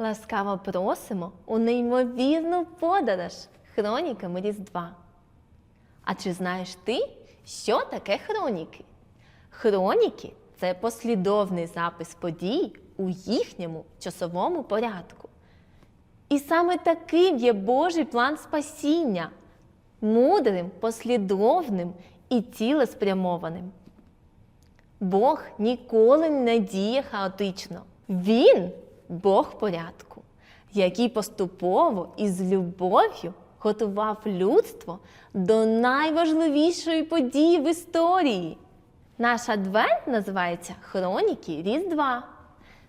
Ласкаво просимо у неймовірну подорож хроніками Різдва. А чи знаєш ти, що таке хроніки? Хроніки це послідовний запис подій у їхньому часовому порядку. І саме таким є Божий план спасіння мудрим, послідовним і цілеспрямованим. Бог ніколи не діє хаотично. Він Бог порядку, який поступово і з любов'ю готував людство до найважливішої події в історії. Наш адвент називається Хроніки Різдва,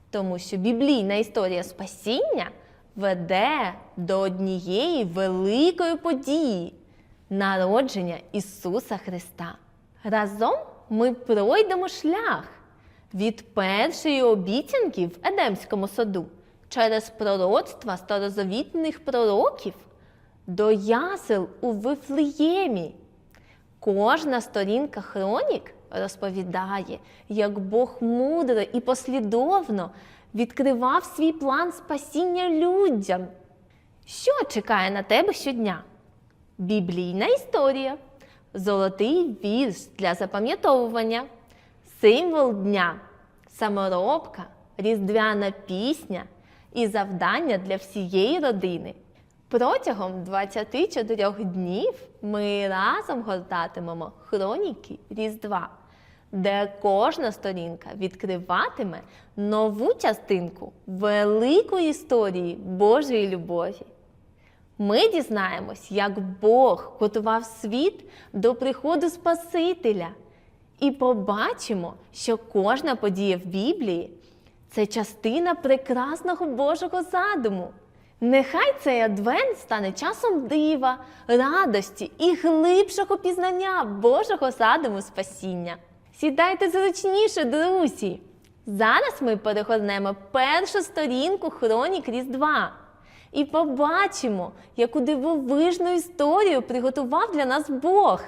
тому що біблійна історія спасіння веде до однієї великої події народження Ісуса Христа. Разом ми пройдемо шлях від першої обіцянки в Едемському саду через пророцтва старозавітних пророків до ясел у Вифлеємі. Кожна сторінка хронік розповідає, як Бог мудро і послідовно відкривав свій план спасіння людям. Що чекає на тебе щодня? Біблійна історія, золотий вірш для запам'ятовування, символ дня, саморобка, різдвяна пісня і завдання для всієї родини. Протягом 24 днів ми разом гортатимемо хроніки Різдва, де кожна сторінка відкриватиме нову частинку великої історії Божої любові. Ми дізнаємось, як Бог готував світ до приходу Спасителя, і побачимо, що кожна подія в Біблії це частина прекрасного Божого задуму. Нехай цей адвент стане часом дива, радості і глибшого пізнання Божого задуму спасіння. Сідайте зручніше, друзі! Зараз ми перегорнемо першу сторінку хронік Різдва і побачимо, яку дивовижну історію приготував для нас Бог.